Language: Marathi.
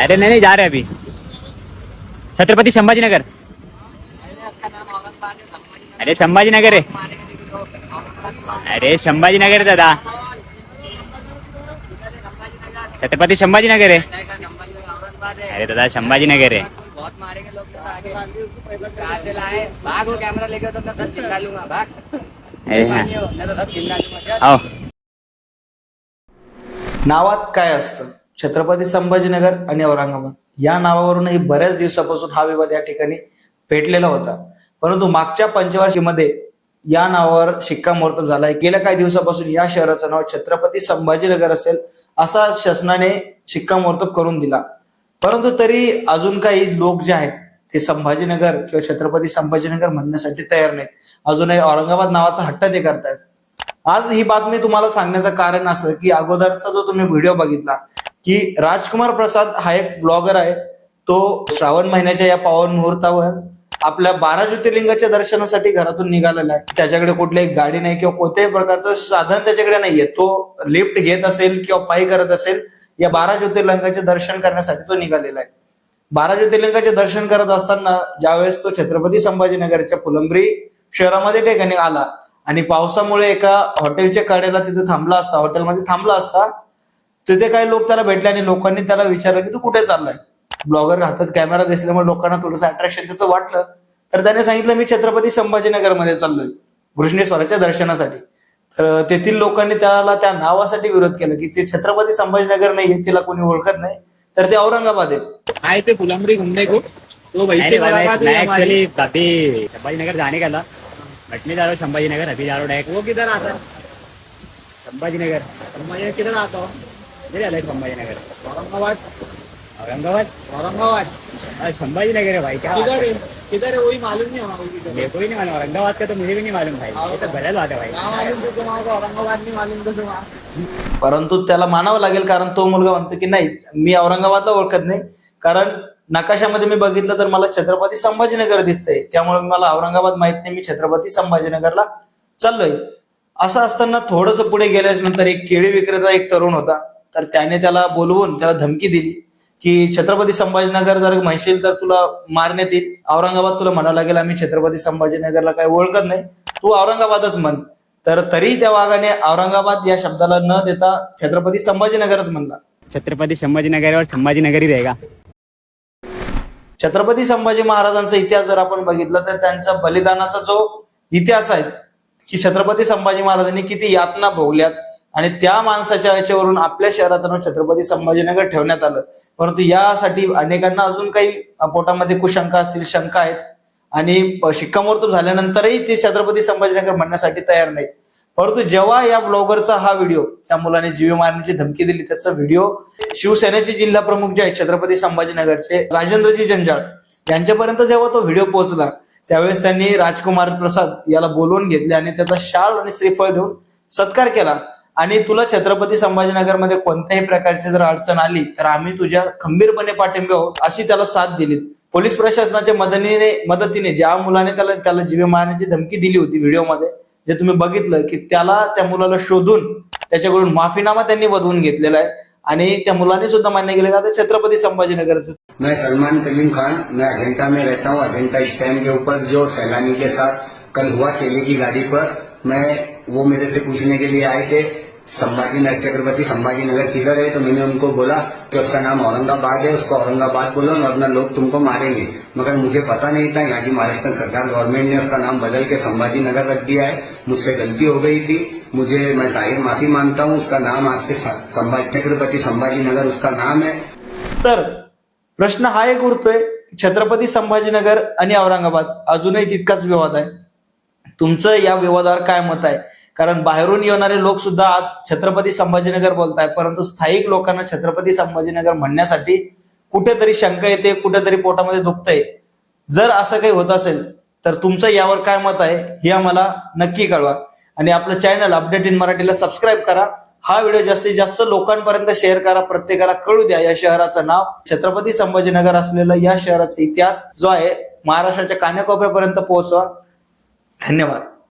अरे नहीं नहीं, जा रहे अभी। छत्रपति संभाजीनगर। अरे संभाजीनगर है। अरे संभाजी नगर दादा। छत्रपति संभाजीनगर है। अरे दादा संभाजी नगर है। बहुत लोग तो तो नावात काय असतं? छत्रपती संभाजीनगर आणि औरंगाबाद. या नावावरूनही बऱ्याच दिवसापासून हा विवाद या ठिकाणी पेटलेला होता. परंतु मागच्या पंचवार्षीमध्ये या नावावर शिक्कामोर्तब झालाय. गेल्या काही दिवसापासून या शहराचं नाव छत्रपती संभाजीनगर असेल असा शासनाने शिक्कामोर्तब करून दिला. परंतु तरी अजून काही लोक जे आहेत ते संभाजीनगर किंवा छत्रपती संभाजीनगर म्हणण्यासाठी तयार नाहीत. अजूनही औरंगाबाद नावाचा हट्ट ते करतायत. आज ही बातमी तुम्हाला सांगण्याचं कारण असं की अगोदरचा जो तुम्ही व्हिडिओ बघितला की राजकुमार प्रसाद हा एक ब्लॉगर आहे. तो श्रावण महिन्याच्या या पावन मुहूर्तावर आपल्या बारा ज्योतिर्लिंगाच्या दर्शनासाठी घरातून निघालेला आहे. त्याच्याकडे कुठलीही गाडी नाही किंवा कोणत्याही प्रकारचं साधन त्याच्याकडे नाहीये. तो लिफ्ट घेत असेल किंवा पायी करत असेल या बारा ज्योतिर्लिंगाचे दर्शन करण्यासाठी तो निघालेला आहे. बारा ज्योतिर्लिंगाचे दर्शन करत असताना ज्यावेळेस तो छत्रपती संभाजीनगरच्या फुलंब्री शहरामध्ये ठिकाणी आला आणि पावसामुळे एका हॉटेलच्या कडेला तिथे थांबला असता हॉटेलमध्ये थांबला असता तिथे काही लोक त्याला भेटले आणि लोकांनी त्याला विचारलं की तू कुठे चाललाय? ब्लॉगर हातात कॅमेरा दिसल्यामुळे लोकांना थोडंसं अट्रॅक्शन त्याचं वाटलं. तर त्याने सांगितलं मी छत्रपती संभाजीनगरमध्ये चाललोय घृष्णेश्वराच्या दर्शनासाठी. तर तेथील लोकांनी त्याला त्या नावासाठी विरोध केला की ते छत्रपती संभाजीनगर नाहीये तिला कोणी ओळखत नाही. तर ते औरंगाबाद आहे फुलमरी घूमने को तो नहीं नहीं। एक्चुअली अभी संभाजीनगर जाने का था बट नहीं जा रहा संभाजीनगर अभी जा रहा हूँ वो किधर आता? संभाजीनगर. मैं किधर आता? हूँ संभाजीनगर औरंगाबाद औरंगाबाद औरंगाबाद अरे संभाजीनगर है भाई क्या बात किधर है? है किधर है वही मालूम नहीं हमारे को किधर है। मेरे को ही नहीं मालूम औरंगाबाद का तो मुझे भी नहीं मालूम भाई ये तो गलत बात है भाई क्या मालूम तो तुम्हारा औरंगाबाद नहीं मालूम तो तुम्हारा परंतु त्याला मानावं लागेल कारण तो मुलगा म्हणतो की नाही मी औरंगाबादला ओळखत नाही कारण नकाशामध्ये मी बघितलं तर मला छत्रपती संभाजीनगर दिसतंय त्यामुळे मला औरंगाबाद माहीत नाही मी छत्रपती संभाजीनगरला चाललोय असं असताना थोडस पुढे गेल्याच्यानंतर एक केळी विक्रेता एक तरुण होता तर त्याने त्याला बोलवून त्याला धमकी दिली की छत्रपती संभाजीनगर जर म्हणशील तर तुला मारण्यात येईल. औरंगाबाद तुला म्हणावं लागेल आम्ही छत्रपती संभाजीनगरला काही ओळखत नाही. तू औरंगाबादच म्हण. तर तरी त्या वाघाने औरंगाबाद या शब्दाला न देता छत्रपती संभाजीनगरच म्हणला. छत्रपति संभाजीनगर और संभाजीनगर ही रहेगा छत्रपती संभाजी महाराजांचा इतिहास जर आपण बघितला तर त्यांचा बलिदानाचा जो इतिहास आहे की छत्रपती संभाजी महाराजांनी किती यातना भोगल्यात आणि त्या माणसाच्या याच्यावरून आपल्या शहराचं नाव छत्रपती संभाजीनगर ठेवण्यात आलं. परंतु यासाठी अनेकांना अजून काही पोटामध्ये कुशंका असतील शंका आहेत. आणि शिक्कामोर्तब झाल्यानंतरही ते छत्रपती संभाजीनगर म्हणण्यासाठी तयार नाहीत. परंतु जेव्हा या ब्लॉगरचा हा व्हिडिओ त्या मुलाने जीवे मारण्याची धमकी दिली त्याचा व्हिडिओ शिवसेनेचे जिल्हा प्रमुख जे आहेत छत्रपती संभाजीनगरचे राजेंद्रजी जंजाळ यांच्यापर्यंत जेव्हा तो व्हिडिओ पोहोचला त्यावेळेस त्यांनी राजकुमार प्रसाद याला बोलवून घेतले आणि त्याचा शाल आणि श्रीफळ देऊन सत्कार केला. आणि तुला छत्रपती संभाजीनगरमध्ये कोणत्याही प्रकारची जर अडचण आली तर आम्ही तुझ्या खंबीरपणे पाठिंबे आहोत अशी त्याला साथ दिली. पोलीस प्रशासनाच्या मदतीने मदतीने ज्या मुलाने त्याला त्याला जीवे मारण्याची धमकी दिली होती व्हिडिओमध्ये जे तुम्ही बघितलं की त्याला त्या मुलाला शोधून त्याच्याकडून माफीनामा त्यांनी बदवून घेतलेला आहे. आणि त्या मुलाने सुद्धा मान्य केलं का छत्रपती संभाजीनगरचं मैं सलमान कलीम खान मैं अजंता में रहता हूँ अजंता स्टैंड के ऊपर जो सैलानी के साथ कल हुआ केले की गाड़ी पर मैं वो मेरे से पूछने के लिए आए थे। संभाजी नगर छत्रपति संभाजी नगर किधर है? तो मैंने उनको बोला कि उसका नाम औरंगाबाद है, उसको औरंगाबाद बोलो वरना लोग तुमको मारेंगे. मगर मुझे पता नहीं था, यहाँ की महाराष्ट्र सरकार गवर्नमेंट ने उसका नाम बदल के संभाजी नगर रख दिया है। मुझसे गलती हो गई थी। मुझे, मैं ज़ाहिर माफ़ी माँगता हूँ, उसका नाम आज से संभाजी छत्रपति संभाजी नगर उसका नाम है। तर, प्रश्न हा एक उरतोय, छत्रपती संभाजीनगर आणि औरंगाबाद अजूनही तितकाच विवाद आहे. तुमचं या विवादावर काय मत आहे? कारण बाहेरून येणारे लोक सुद्धा आज छत्रपती संभाजीनगर बोलताय परंतु स्थायिक लोकांना छत्रपती संभाजीनगर म्हणण्यासाठी कुठेतरी शंका येते कुठेतरी पोटामध्ये दुखतंय. जर असं काही होत असेल तर तुमचं यावर काय मत आहे हे आम्हाला नक्की कळवा. आणि आपलं चॅनल अपडेट इन मराठीला सबस्क्राईब करा. हा व्हिडिओ जास्तीत जास्त लोकांपर्यंत शेअर करा प्रत्येकाला कळू द्या. या शहराचं नाव छत्रपती संभाजीनगर असलेलं या शहराचा इतिहास जो आहे महाराष्ट्राच्या कान्याकोपऱ्यापर्यंत पोहोचवा. धन्यवाद.